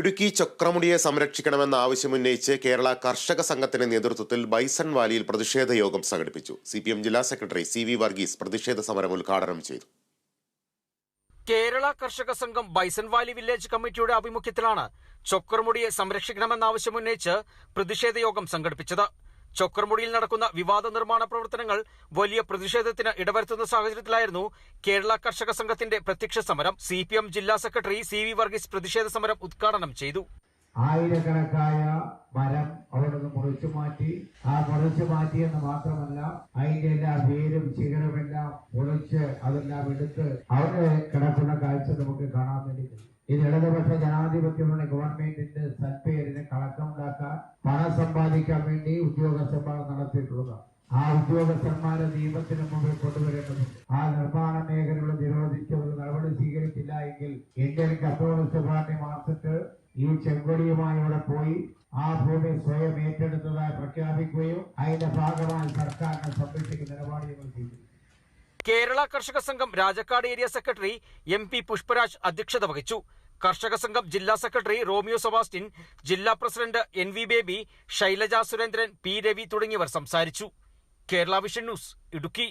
ഇടുക്കി ചക്രമുടിയെ സംരക്ഷിക്കണമെന്ന ആവശ്യമുന്നയിച്ച് കേരള കർഷക സംഘത്തിന്റെ നേതൃത്വത്തിൽ ബൈസൺ വാലിയിൽ പ്രതിഷേധ യോഗം സംഘടിപ്പിച്ചു. സി പി എം ജില്ലാ സെക്രട്ടറി സി വി വർഗീസ് പ്രതിഷേധ സമരം ഉദ്ഘാടനം ചെയ്തു. കേരള കർഷക സംഘം ബൈസൺ വാലി വില്ലേജ് കമ്മിറ്റിയുടെ ആഭിമുഖ്യത്തിലാണ് ചൊക്കർമുടിയെ സംരക്ഷിക്കണമെന്ന ആവശ്യമുന്നയിച്ച് പ്രതിഷേധ യോഗം സംഘടിപ്പിച്ചത്. ചൊക്കർമുടിയിൽ നടക്കുന്ന വിവാദ നിർമ്മാണ പ്രവർത്തനങ്ങൾ വലിയ പ്രതിഷേധത്തിന് ഇടവരുത്തുന്ന സാഹചര്യത്തിലായിരുന്നു കേരള കർഷക സംഘത്തിന്റെ പ്രത്യക്ഷ സമരം. സി ജില്ലാ സെക്രട്ടറി സി വി വർഗീസ് പ്രതിഷേധ സമരം ഉദ്ഘാടനം ചെയ്തു. ആയിരക്കണക്കായ മരം അവിടെ നിന്ന് മുറിച്ചു മാറ്റി ആ മുറിച്ചു മാറ്റിയെന്ന് മാത്രമല്ല അതിന്റെ എല്ലാ വേരും ശിഖരമെല്ലാം മുറിച്ച് അതെല്ലാം എടുത്ത് അവിടെ കിടക്കുന്ന കാഴ്ച ഇത് ഇടതുപക്ഷ ജനാധിപത്യമുള്ള ഗവൺമെന്റിന്റെ സൽപ്പേരിന് കളക്കമുണ്ടാക്കാൻ പണം സമ്പാദിക്കാൻ വേണ്ടി ഉദ്യോഗസ്ഥന്മാർ നടത്തിയിട്ടുള്ളതാണ്. ആ ഉദ്യോഗസ്ഥന്മാരെ നിയമത്തിന് മുമ്പിൽ കൊണ്ടുവരേണ്ടതുണ്ട്. ആ നിർമ്മാണ മേഖലകൾ നിരോധിച്ച് ഒരു നടപടി സ്വീകരിച്ചില്ല എങ്കിൽ ഇന്ത്യൻ കമ്മ്യൂണിസ്റ്റ് പാർട്ടി മാർച്ചിട്ട് ഈ ചെങ്കൊടിയുമായി ഇവിടെ പോയി ആ ഭൂമി സ്വയം ഏറ്റെടുത്തതായി പ്രഖ്യാപിക്കുകയും അതിന്റെ ഭാഗമായി സർക്കാരിനെ സംരക്ഷിക്കുന്ന നിലപാടുകൾ ചെയ്തു. Kerala Karshaka Sangham Rajakkad area secretary M P Pushparaj അധ്യക്ഷത വഹിച്ചു. കർഷക സംഘം ജില്ലാ സെക്രട്ടറി റോമിയോ സെബാസ്റ്റിൻ ജില്ലാ president N V Baby Shailaja Surendran P Ravi തുടങ്ങിയവർ സംസാരിച്ചു. Kerala Vision News Idukki.